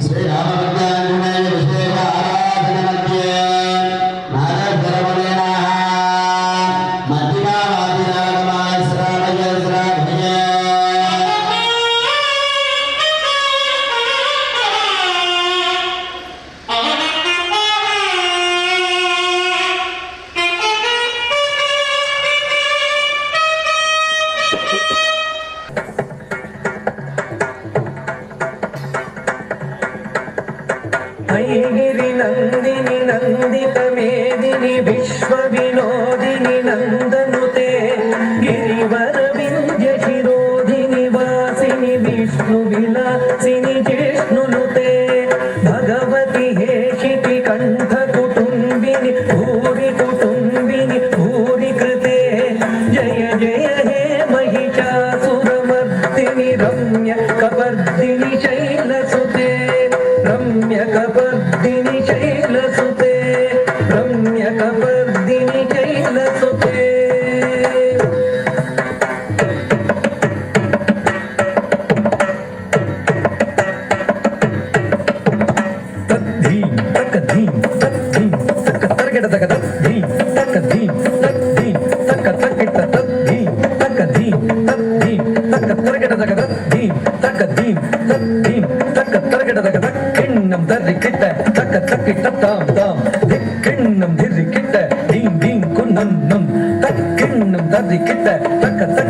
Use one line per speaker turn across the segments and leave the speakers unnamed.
esperava. ఐగిరి Nandini Nanditha మేదిని విశ్వ వినోదిని నంది தத்தாம் தாம் திக்கெண்ணம் திரு கிட்ட தீம் தீம் குன்னம் தக்கெண்ணம் தரி கிட்ட தக்க தக்க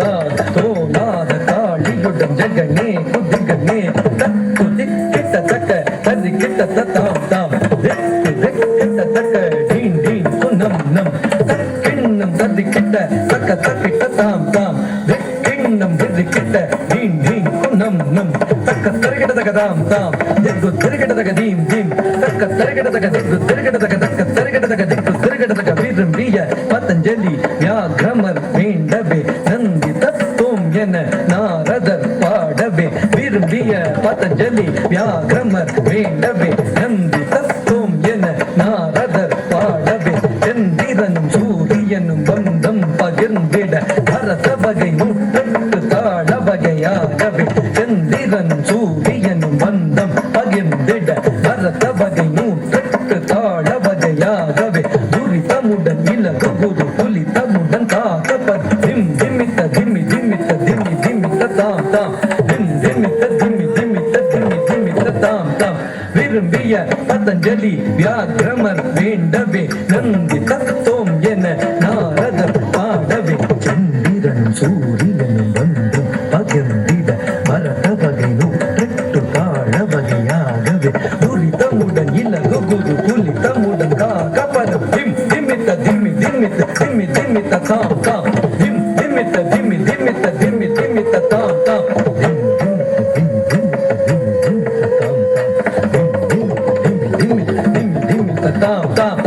நாதா தோ நாத காளியுடன் ஜெகனே விரும்பிய பதஞ்சலி வியாகமர் வேண்டவே நம்பி தாம் தாம் விரும்பிய பதஞ்சலி வியாகிரமர் வேண்டவே நந்தி தத்தோம் என நாரதர் பாடவே. சந்திரன் சூரியனும் வந்தும் பகிர்ந்திட பரத வகையும் பெற்று தாழ வகையாகவே துரிதமுடன் இலகு குரு குலிதமுடன் காக பரம் திம் திமித்த திம்மி திம்மித்த திம்மி திம்மித்த தாம்.
Go go.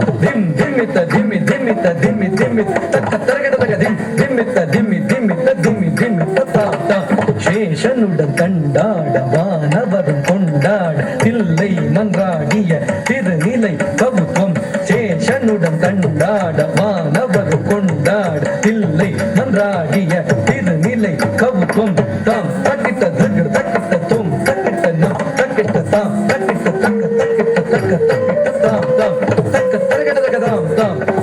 Done.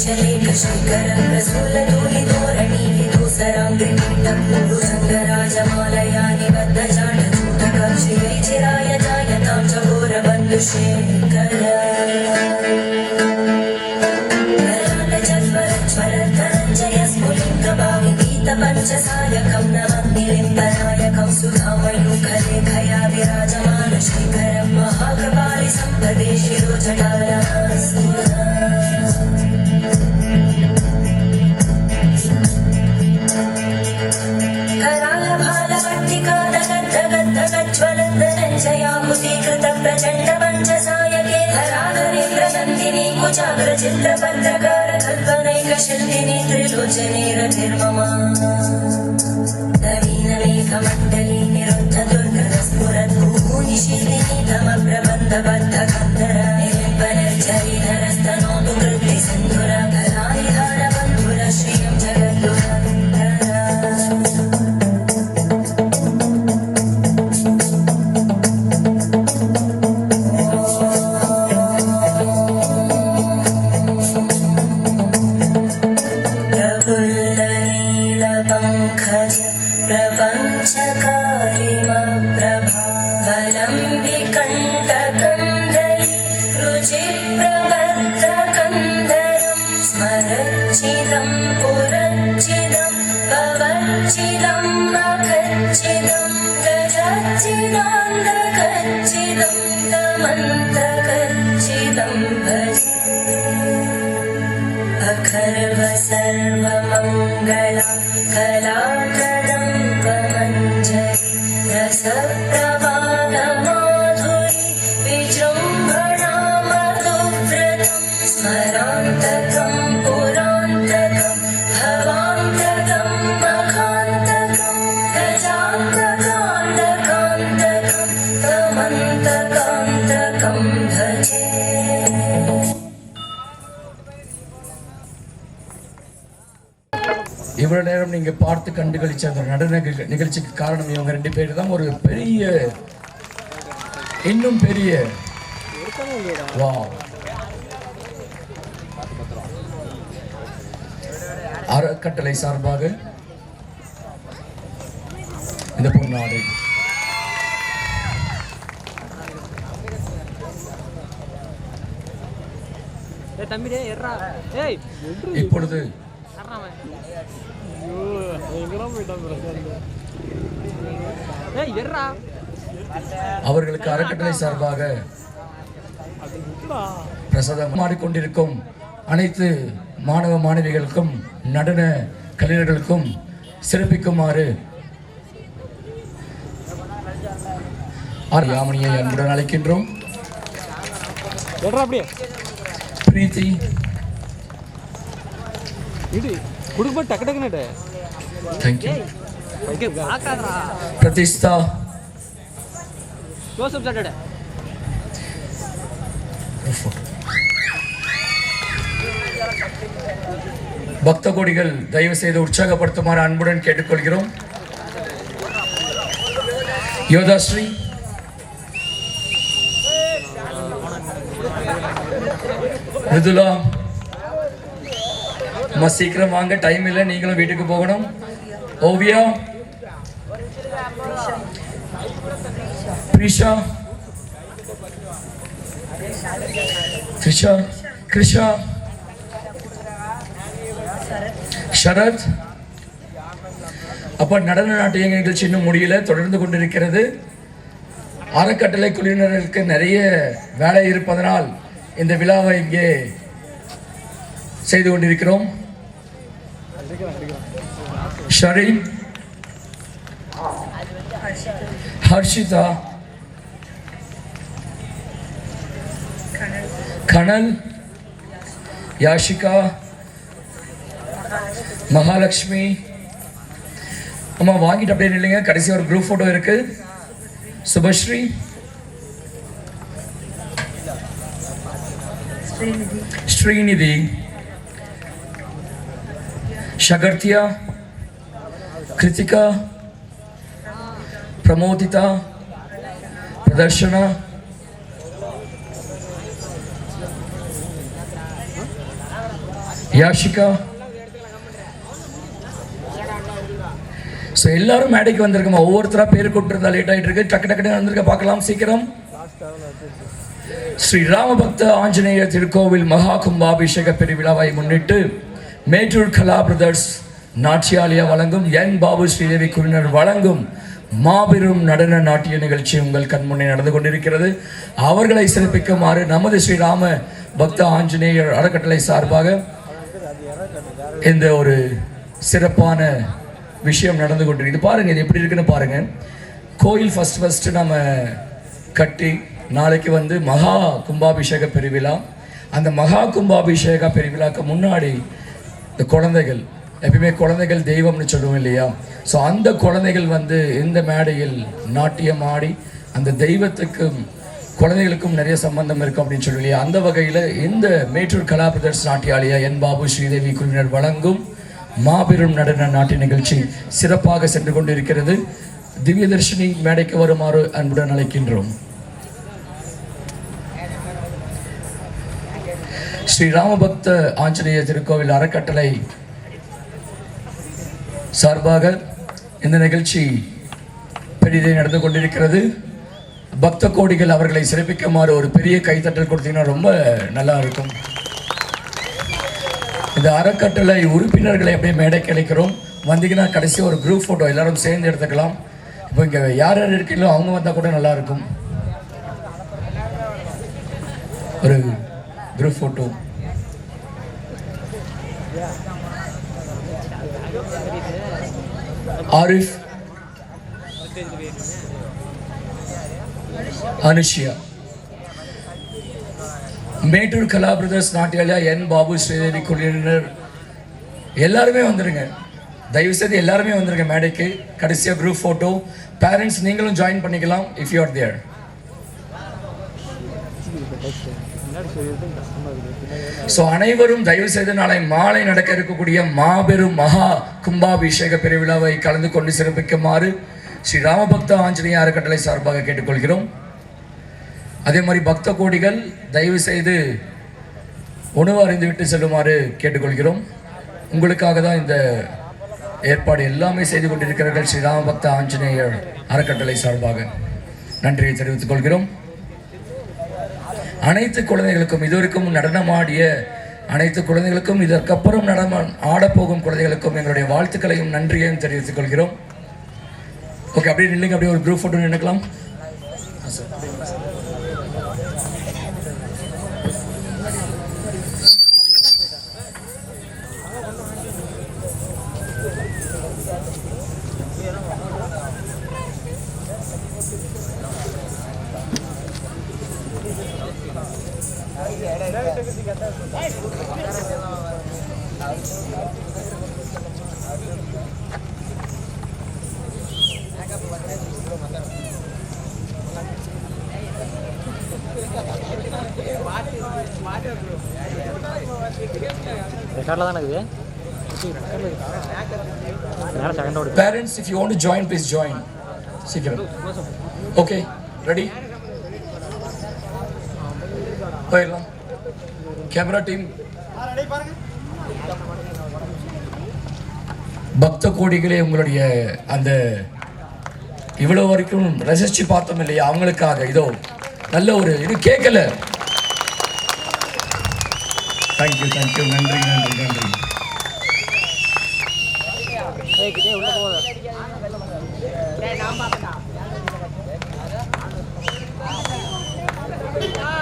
शनि शङ्करं प्रसूलतो हि धोरणि विदुसराङ्ग्रि सङ्गराजमालयानि बद्धचाण्डचूटकक्षयै चिराय जायतां च घोरबन्धुषे चिन्नपन्धकार कल्पनैकशक्तिनि त्रिलोचनेरनिर्ममा नवीनमेकमण्डली निरुद्धदुर्गस्फुरद्भूनिशीलिनि
तमप्रबन्धबद्धकन्दरा निर्पनर्चरिधरस प्रपञ्चकारिमप्रभा கண்டு கழிச்ச அந்த நடன நிகழ்ச்சிக்கு காரணம் இவங்க ரெண்டு பேர் தான். ஒரு பெரிய இன்னும் பெரிய. வா அறக்கட்டளை சார்பாக இந்த பொன்னாடு. இப்பொழுது அவர்களுக்கு அறக்கட்டளை சார்பாக பிரசாதம் மாறிக்கொண்டிருக்கும் அனைத்து மாணவ மாணவிகளுக்கும் நடன கலைஞர்களுக்கும் சிறப்பிக்குமாறு ஆர் யாமினியை அன்புடன் அழைக்கின்றோம். பிரீத்தி.
குடும்ப டக்கு டக்குனு
தேங்க்யூ
வைக்க பார்க்காதடா
பிரதிஷ்டா
ஜோசப் சாட்டர்டே
பக்த கோடிகள் தயவு செய்து உற்சாகப்படுத்துமாறு அன்புடன் கேட்டுக்கொள்கிறோம். யோதாஸ்ரீ. மிதுலா அம்மா சீக்கிரம் வாங்க டைம் இல்லை நீங்களும் வீட்டுக்கு போகணும். ஓவியா? பிரிஷா கிருஷா கிருஷா ஷரத் அப்ப நடன நாட்டிய நிகழ்ச்சி இன்னும் முடியல தொடர்ந்து கொண்டிருக்கிறது. அறக்கட்டளை குழுவினருக்கு நிறைய வேலை இருப்பதனால் இந்த விழாவை இங்கே செய்து கொண்டிருக்கிறோம். ஷரீன் ஹர்ஷிதா கனல் யாஷிகா மகாலட்சுமி. அம்மா வாங்கிட்டு அப்படியே நில்லுங்க. கடைசி ஒரு குரூப் ஃபோட்டோ இருக்கு. சுபஸ்ரீ. ஸ்ரீநிதி. ஷகர்த்தியா கிருத்திகா பிரமோதிதா பிரதர்ஷனா யாஷிகா ஸோ எல்லாரும் மேடைக்கு வந்திருக்கோம்? ஒவ்வொருத்தரா பேர் கூப்பிட்டுருந்தா லேட் ஆகிட்டு இருக்கு டக்கு டக்குனு வந்திருக்க பார்க்கலாம் சீக்கிரம். ஸ்ரீ ராமபக்த ஆஞ்சநேயர் திருக்கோவில் மகா கும்பாபிஷேக பெருவிழாவை முன்னிட்டு மேட்டூர் கலா பிரதர்ஸ் நாட்டியாலயா வழங்கும் என் பாபு ஸ்ரீதேவி குழுவினர் வழங்கும் மாபெரும் நடன நாட்டிய நிகழ்ச்சி உங்கள் கண்முன்னே நடந்து கொண்டிருக்கிறது அவர்களை சிறப்பிக்குமாறு நமது ஸ்ரீராம பக்த ஆஞ்சநேயர் அறக்கட்டளை சார்பாக இந்த ஒரு சிறப்பான விஷயம் நடந்து கொண்டிருக்கு பாருங்கள் இது எப்படி இருக்குன்னு பாருங்கள் கோயில் ஃபஸ்ட் ஃபஸ்ட்டு நம்ம கட்டி நாளைக்கு வந்து மகா கும்பாபிஷேக பெருவிழா. அந்த மகா கும்பாபிஷேக பெருவிழாக்கு முன்னாடி இந்த குழந்தைகள் எப்பயுமே குழந்தைகள் தெய்வம்னு சொல்லுவோம் இல்லையா? ஸோ அந்த குழந்தைகள் வந்து இந்த மேடையில் நாட்டியம் ஆடி அந்த தெய்வத்துக்கும் குழந்தைகளுக்கும் நிறைய சம்பந்தம் இருக்கும் அப்படின்னு சொல்லி இல்லையா? அந்த வகையில் இந்த மேட்டூர் கலா பிரதர்ஸ் நாட்டியாலயா என் பாபு ஸ்ரீதேவி குழுவினர் வழங்கும் மாபெரும் நடன நாட்டிய நிகழ்ச்சி சிறப்பாக சென்று கொண்டிருக்கிறது. திவ்யதர்ஷினி மேடைக்கு வருமாறு அன்புடன் அழைக்கின்றோம். ஸ்ரீ ராமபக்த ஆஞ்சநேய திருக்கோவில் அறக்கட்டளை சார்பாக இந்த நிகழ்ச்சி பெரிதே நடந்து கொண்டிருக்கிறது. பக்த கோடிகள் அவர்களை சிறப்பிக்குமாறு ஒரு பெரிய கைத்தட்டல் கொடுத்தீங்கன்னா ரொம்ப நல்லா இருக்கும். இந்த அறக்கட்டளை உறுப்பினர்களை அப்படியே மேடை கிடைக்கிறோம் வந்தீங்கன்னா கடைசி ஒரு குரூப் ஃபோட்டோ எல்லாரும் சேர்ந்து எடுத்துக்கலாம். இப்போ இங்கே யார் யார் இருக்கீங்களோ அவங்க வந்தால் கூட நல்லா இருக்கும். ஒரு group photo Arif. Anushiya. Mettur Kala brothers Natyalaya N Babu Sridevi குழுவினர் எல்லாருமே வந்துருங்க. தயவு செய்து எல்லாருமே வந்துருங்க மேடைக்கு. கடைசியாக குரூப் ஃபோட்டோ பேரண்ட்ஸ் நீங்களும் ஜாயின் பண்ணிக்கலாம் if you are there so அனைவரும் தயவு செய்து நாளை மாலை நடக்க இருக்கக்கூடிய மாபெரும் மகா கும்பாபிஷேக பெருவிழாவை கலந்து கொண்டு சிறப்பிக்குமாறு ஸ்ரீ ராமபக்த ஆஞ்சநேய அறக்கட்டளை சார்பாக கேட்டுக்கொள்கிறோம். அதே மாதிரி பக்த கோடிகள் தயவு செய்து உணவு அறிந்துவிட்டு செல்லுமாறு கேட்டுக்கொள்கிறோம். உங்களுக்காக தான் இந்த ஏற்பாடு எல்லாமே செய்து கொண்டிருக்கிறார்கள் ஸ்ரீ ராமபக்த ஆஞ்சநேயர் அறக்கட்டளை சார்பாக. நன்றியை தெரிவித்துக் கொள்கிறோம். அனைத்து குழந்தைகளுக்கும் இதுவரைக்கும் நடனமாடிய அனைத்து குழந்தைகளுக்கும் இதற்கப்புறம் நடனம் ஆடப்போகும் குழந்தைகளுக்கும் எங்களுடைய வாழ்த்துக்களையும் நன்றியையும் தெரிவித்துக் கொள்கிறோம். ஓகே அப்படியே நில்லுங்க அப்படியே ஒரு குரூப் ஃபோட்டோ நினைக்கலாம்
ரெக்கார்டில் தானே இருக்குது நேரம் செகண்ட் ஓடு
Parents, if you want to join, please join. சீக்கிரம் ஓகே ரெடி போயிடலாம் கேமரா டீம் பக்த கோடிகளே உங்களுடைய அந்த இவ்வளவு வரைக்கும் ரசிச்சு பார்த்தோம் இல்லையா? அவங்களுக்காக. இதோ நல்ல ஒரு இது கேட்கல. தேங்க்யூ தேங்க்யூ நன்றி நன்றி நன்றி.
கிட்டே உள்ள போகுது இந்த கை எடுத்துக்கோ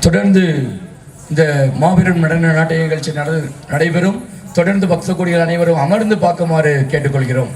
தொடர்ந்து இந்த மாபெரும் நடன நாட்டிய நிகழ்ச்சி நட- நடைபெறும். தொடர்ந்து பக்த கோடிகள் அனைவரும் அமர்ந்து பார்க்குமாறு கேட்டுக்கொள்கிறோம்.